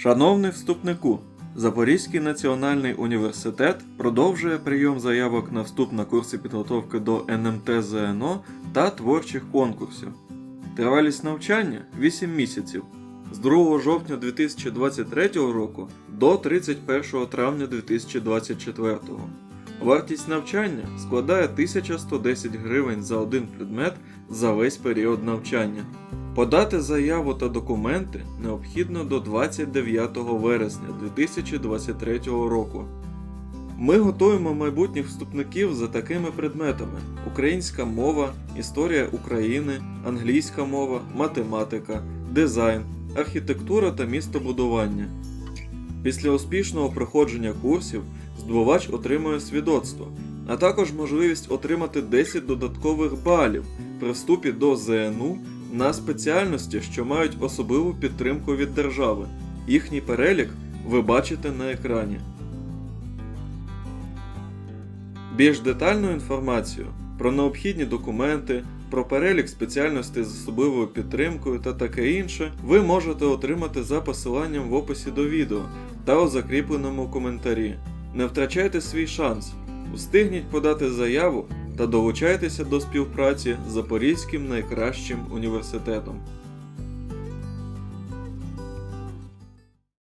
Шановний вступнику, Запорізький національний університет продовжує прийом заявок на вступ на курси підготовки до НМТ ЗНО та творчих конкурсів. Тривалість навчання 8 місяців з 2 жовтня 2023 року до 31 травня 2024. Вартість навчання складає 1110 гривень за один предмет за весь період навчання. Подати заяву та документи необхідно до 29 вересня 2023 року. Ми готуємо майбутніх вступників за такими предметами: українська мова, історія України, англійська мова, математика, дизайн, архітектура та містобудування. Після успішного проходження курсів здобувач отримує свідоцтво, а також можливість отримати 10 додаткових балів при вступі до ЗНУ на спеціальності, що мають особливу підтримку від держави. Їхній перелік ви бачите на екрані. Більш детальну інформацію про необхідні документи, про перелік спеціальностей з особливою підтримкою та таке інше ви можете отримати за посиланням в описі до відео та у закріпленому коментарі. Не втрачайте свій шанс, встигніть подати заяву та долучайтеся до співпраці з Запорізьким найкращим університетом.